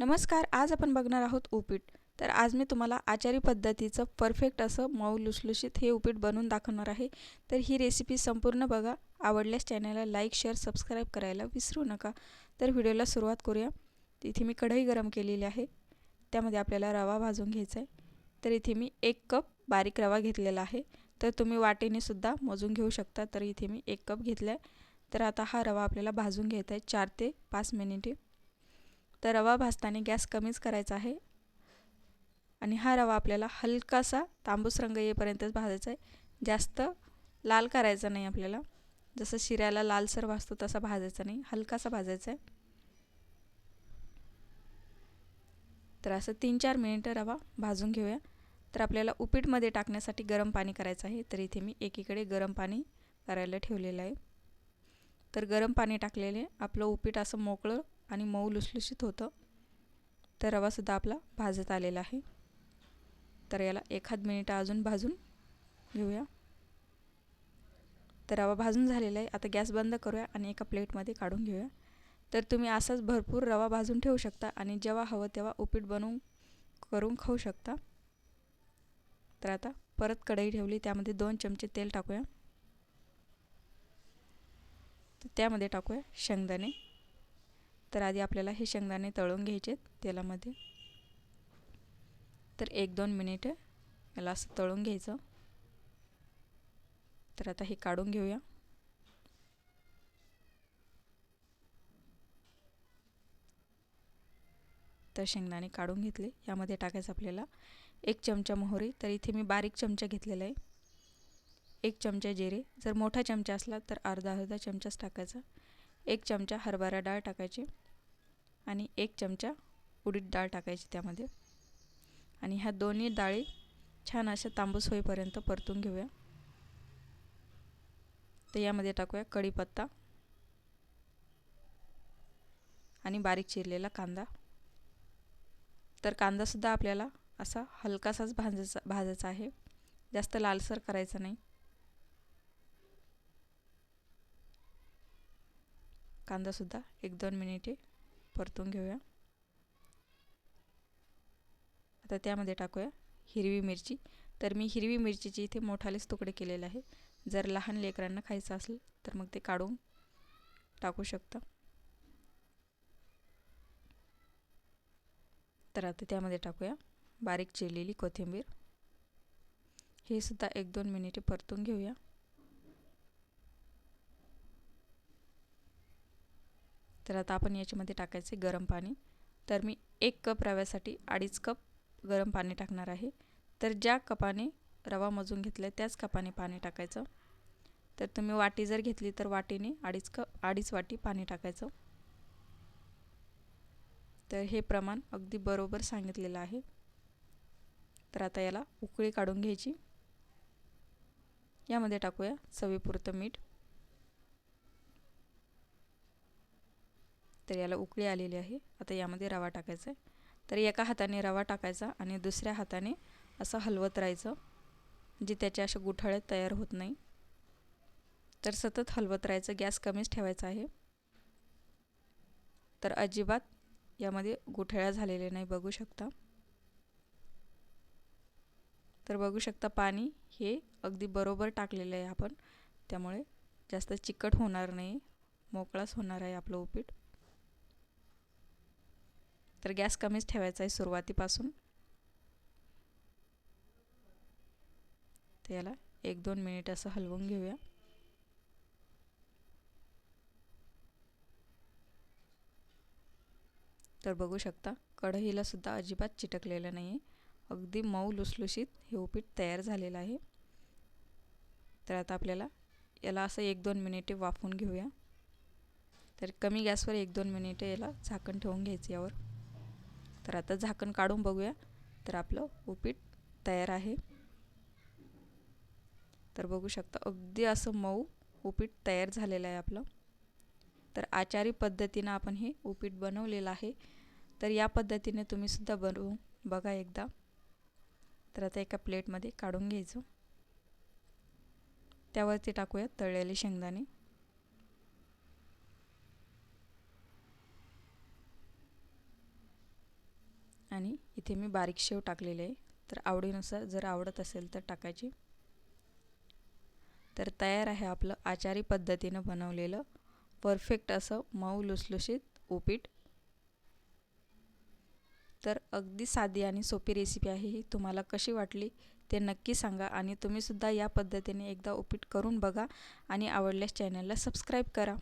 नमस्कार आज आपण बघणार आहोत उपीट. तर आज मी तुम्हाला आचारी पद्धतीचं परफेक्ट असं मऊ लुसलुशीत हे उपीट बनवून दाखवणार आहे. तर ही रेसिपी संपूर्ण बघा. आवडल्यास चॅनलला लाईक शेअर सबस्क्राईब करायला विसरू नका. तर व्हिडिओला सुरुवात करूया. इथे मी कढई गरम केलेली आहे. त्यामध्ये आपल्याला रवा भाजून घ्यायचा आहे तर इथे मी एक कप बारीक रवा घेतलेला आहे. तर तुम्ही वाटेनेसुद्धा मोजून घेऊ शकता. तर इथे मी एक कप घेतला आहे तर आता हा रवा आपल्याला भाजून घ्यायचा आहे चार ते पाच मिनिटे. तर रवा भाजताना गॅस कमीच करायचा आहे. आणि हा रवा आपल्याला हलकासा तांबूस रंग येईपर्यंतच भाजायचा आहे. जास्त लाल करायचा नाही आपल्याला. जसं शिऱ्याला लालसर भाजतो तसा भाजायचा नाही. हलकासा भाजायचा आहे. तर असं तीन चार मिनिटं रवा भाजून घेऊया. तर आपल्याला उपीटमध्ये टाकण्यासाठी गरम पाणी करायचं आहे. तर इथे मी एकीकडे गरम पाणी करायला ठेवलेलं आहे. तर गरम पाणी टाकलेले आपलं उपीट असं मोकळं आणि मऊ लुसलुशीत होतं. तर रवासुद्धा आपला भाजत आलेला आहे. तर याला एखाद मिनिट अजून भाजून घेऊया. तर रवा भाजून झालेला आहे. आता गॅस बंद करूया आणि एका प्लेटमध्ये काढून घेऊया. तर तुम्ही असाच भरपूर रवा भाजून ठेवू शकता आणि जेव्हा हवं तेव्हा उपीट बनवून करून खाऊ शकता. तर आता परत कढई ठेवली. त्यामध्ये दोन चमचे तेल टाकूया. तर त्यामध्ये टाकूया शेंगदाणे. तर आधी आपल्याला हे शेंगदाणे तळून घ्यायचे तेलामध्ये. तर एक दोन मिनिटं याला असं तळून घ्यायचं. तर आता हे काढून घेऊया. तर शेंगदाणे काढून घेतले. यामध्ये टाकायचं आपल्याला एक चमचा मोहरी. तर इथे मी बारीक चमचा घेतलेला आहे. एक चमचा जिरे. जर मोठा चमचा असला तर अर्धा अर्धा चमचाच टाकायचा. एक चमचा हरभरा डाळ टाकायची. आणि एक चमचा उडीद डाळ टाकायची त्यामध्ये. आणि ह्या दोन्ही डाळी छान अशा तांबूस होईपर्यंत परतून घेऊया. तर यामध्ये टाकूया कढीपत्ता आणि बारीक चिरलेला कांदा. तर कांदासुद्धा आपल्याला असा हलकासाच भाजायचा भाजायचा आहे. जास्त लालसर करायचा नाही. कांदासुद्धा एक दोन मिनिटे परतून घेऊया. आता त्यामध्ये टाकूया हिरवी मिरची. तर मी हिरवी मिरचीचे इथे मोठालेच तुकडे केलेले आहे जर लहान लेकरांना खायचं असेल तर मग ते काढून टाकू शकता. तर आता त्यामध्ये टाकूया बारीक चिरलेली कोथिंबीर. हे सुद्धा एक दोन मिनिटे परतून घेऊया. तर आता आपण याच्यामध्ये टाकायचे गरम पाणी. तर मी एक कप रव्यासाठी अडीच कप गरम पाणी टाकणार आहे. तर ज्या कपाने रवा मजून घेतला आहे त्याच कपाने पाणी टाकायचं. तर तुम्ही वाटी जर घेतली तर वाटीने अडीच कप अडीच वाटी पाणी टाकायचं. तर हे प्रमाण अगदी बरोबर सांगितलेलं आहे. तर आता याला उकळी काढून घ्यायची. यामध्ये टाकूया चवीपुरतं मीठ. तर याला उकळी आलेली आहे. आता यामध्ये रवा टाकायचा आहे तर एका हाताने रवा टाकायचा आणि दुसऱ्या हाताने असं हलवत राहायचं जे त्याच्या अशा गुठळ्या तयार होत नाही. तर सतत हलवत राहायचं गॅस कमीच ठेवायचा आहे. तर अजिबात यामध्ये गुठळ्या झालेले नाही बघू शकता. तर बघू शकता पाणी हे अगदी बरोबर टाकलेलं आहे आपण. त्यामुळे जास्त चिकट होणार नाही मोकळाच होणार आहे आपलं उपीट. तर गॅस कमीच ठेवायचा आहे सुरुवातीपासून. तर याला एक दोन मिनिट असं हलवून घेऊया. तर बघू शकता कढईला सुद्धा अजिबात चिटकलेलं नाही आहे अगदी मऊ लुसलुशीत हे उपीट तयार झालेलं आहे. तर आता आपल्याला याला असं एक दोन मिनिटे वाफून घेऊया. तर कमी गॅसवर एक दोन मिनिटे याला झाकण ठेवून घ्यायचं यावर. तर आता झाकण काढून बघूया. तर आपलं उपीट तयार आहे. तर बघू शकता अगदी असं मऊ उपीट तयार झालेलं आहे आपलं. तर आचारी पद्धतीनं आपण हे उपीट बनवलेलं आहे. तर या पद्धतीने तुम्हीसुद्धा बनवू बघा एकदा. तर आता एका प्लेटमध्ये काढून घ्यायचं. त्यावरती टाकूया तळलेले शेंगदाणे. आणि इथे मी बारीक शेव टाकलेले आहे. तर आवडीनुसार जर आवडत असेल तर टाकायची. तर तयार आहे आपलं आचारी पद्धतीनं बनवलेलं परफेक्ट असं मऊ लुसलुशीत उपीट. तर अगदी साधी आणि सोपी रेसिपी आहे ही. तुम्हाला कशी वाटली ते नक्की सांगा आणि तुम्हीसुद्धा या पद्धतीने एकदा उपीट करून बघा आणि आवडल्यास चॅनलला सबस्क्राईब करा.